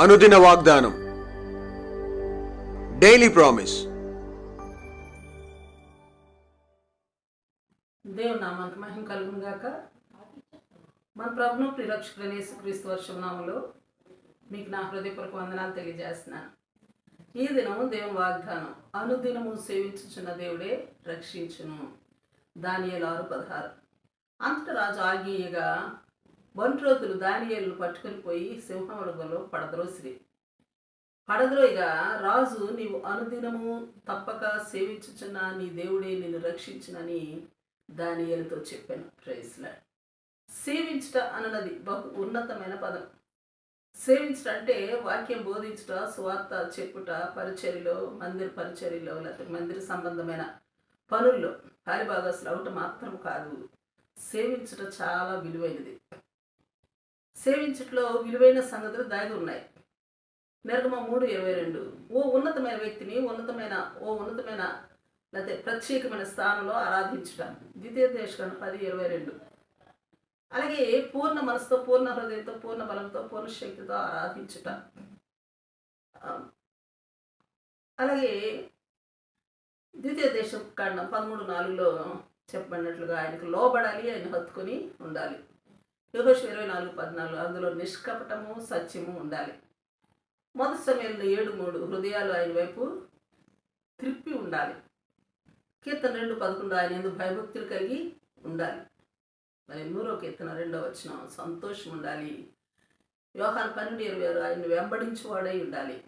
అనుదిన వాగ్దానం. Daily promise దేవుని నామానికి మహిమ కలుగును గాక. మన ప్రభును ప్రిరక్షకుడైన క్రీస్తు వర్షం నామలో మీకు నా హృదయపూర్వక వందనాలు తెలియజేస్తున్నాను. ఈ దినము దేవుని వాగ్దానం. అనుదినము సేవించుచున్న దేవుడే రక్షించును. దానియేలు ఆరు పదహారు. అంతటా రాజు ఆగీయగా బంట్రోతులు దానియేలు పట్టుకొని పోయి సింహముడుగలో పడద్రోసిరి. పడద్రోయిగా రాజు నీవు అనుదినము తప్పక సేవించుచున్న నీ దేవుడే నిన్ను రక్షించునని దానియేలుతో చెప్పాను. ప్రైస్లా సేవించుట అన్నది బహు ఉన్నతమైన పదం. సేవించట అంటే వాక్యం బోధించుట సువార్త చెప్పుట పరిచర్యలో మందిర పరిచర్యలో లేకపోతే మందిర సంబంధమైన పనుల్లో. పారిభాగస్లు అవటం మాత్రం కాదు. సేవించట చాలా విలువైనది. సేవించుటలో విలువైన సంగతులు దాగి ఉన్నాయి. నిర్గమ మూడు ఇరవై రెండు. ఓ ఉన్నతమైన వ్యక్తిని ఉన్నతమైన ఓ ఉన్నతమైన లేకపోతే ప్రత్యేకమైన స్థానంలో ఆరాధించుట. ద్వితీయ దేశం పది ఇరవై రెండు. అలాగే పూర్ణ మనసుతో పూర్ణ హృదయంతో పూర్ణ బలంతో పూర్ణ శక్తితో ఆరాధించుట. అలాగే ద్వితీయ దేశం కాండం పదమూడు నాలుగులో చెప్పబడినట్లుగా ఆయనకు లోబడాలి ఆయన హత్తుకొని ఉండాలి. యోగోష్ ఇరవై నాలుగు పద్నాలుగు అందులో నిష్కపటము సత్యము ఉండాలి. మొదటి సమయంలో ఏడు మూడు హృదయాలు ఆయన వైపు త్రిప్పి ఉండాలి. కీర్తన రెండు పదకొండు ఆయన ఎందుకు భయభక్తులు కలిగి ఉండాలి. మరి నూరో కీర్తన రెండో వచ్చిన సంతోషం ఉండాలి. వ్యవహారం పన్నెండు ఇరవై ఆరు ఆయన వెంబడించేవాడై ఉండాలి.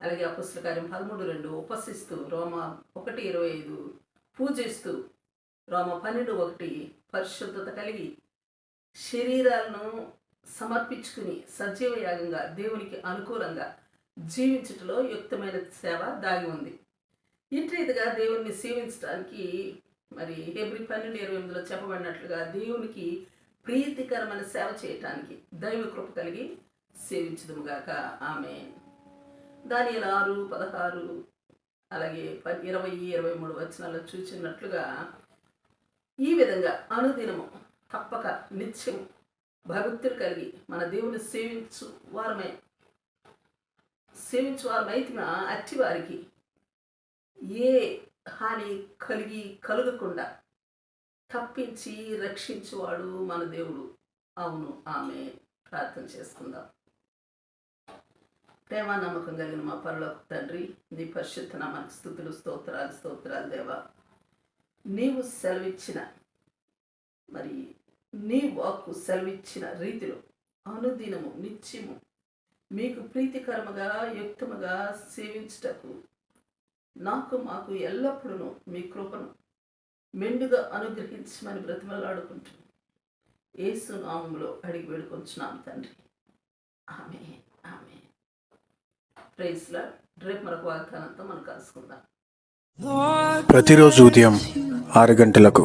అలాగే అపుస్తకార్యం పదమూడు రెండు ఉపసిస్తూ రోమ ఒకటి ఇరవై ఐదు పూజిస్తూ రోమ పన్నెండు ఒకటి పరిశుద్ధత కలిగి శరీరాలను సమర్పించుకుని సజీవ యాగంగా దేవునికి అనుకూలంగా జీవించుటలో యుక్తమైన సేవ దాగి ఉంది. ఇటు దేవుణ్ణి సేవించడానికి మరి హెబ్రి పన్నెండు ఇరవై ఎనిమిదిలో చెప్పబడినట్లుగా దేవునికి ప్రీతికరమైన సేవ చేయటానికి దైవ కృప కలిగి సేవించదుముగాక ఆమె దాని ఆరు పదహారు అలాగే ప- ఇరవై ఇరవై మూడు వచనాల్లో చూచినట్లుగా ఈ విధంగా అనుదినము తప్పక నిత్యం భక్తులు కలిగి మన దేవుని సేవించు వారమే సేవించు వారమైతిన అట్టి వారికి ఏ హాని కలిగి కలుగకుండా తప్పించి రక్షించేవాడు మన దేవుడు. అవును ఆమె ప్రార్థన చేసుకుందాం. ప్రేమ నమ్మకం కలిగిన మా పరలోక తండ్రి నీ పరిశుద్ధ నామానికి స్థుతులు స్తోత్రాలు స్తోత్రాలు దేవా. నీవు సెలవిచ్చిన మరి నీ వాక్కు సెలవిచ్చిన రీతిలో అనుదినము నిత్యము మీకు ప్రీతికరముగా యుక్తముగా సేవించుటకు నాకు మాకు ఎల్లప్పుడూ మీ కృపను మెండుగా అనుగ్రహించమని బ్రతిమలాడుకుంటూ యేసు నామంలో అడిగి వేడుకొంచున్నాం తండ్రి. ఆమె ఆమె ప్రైస్లా రేపు మరొక వాగ్దానంతో మనం కలుసుకుందాం. ప్రతిరోజు ఉదయం ఆరు గంటలకు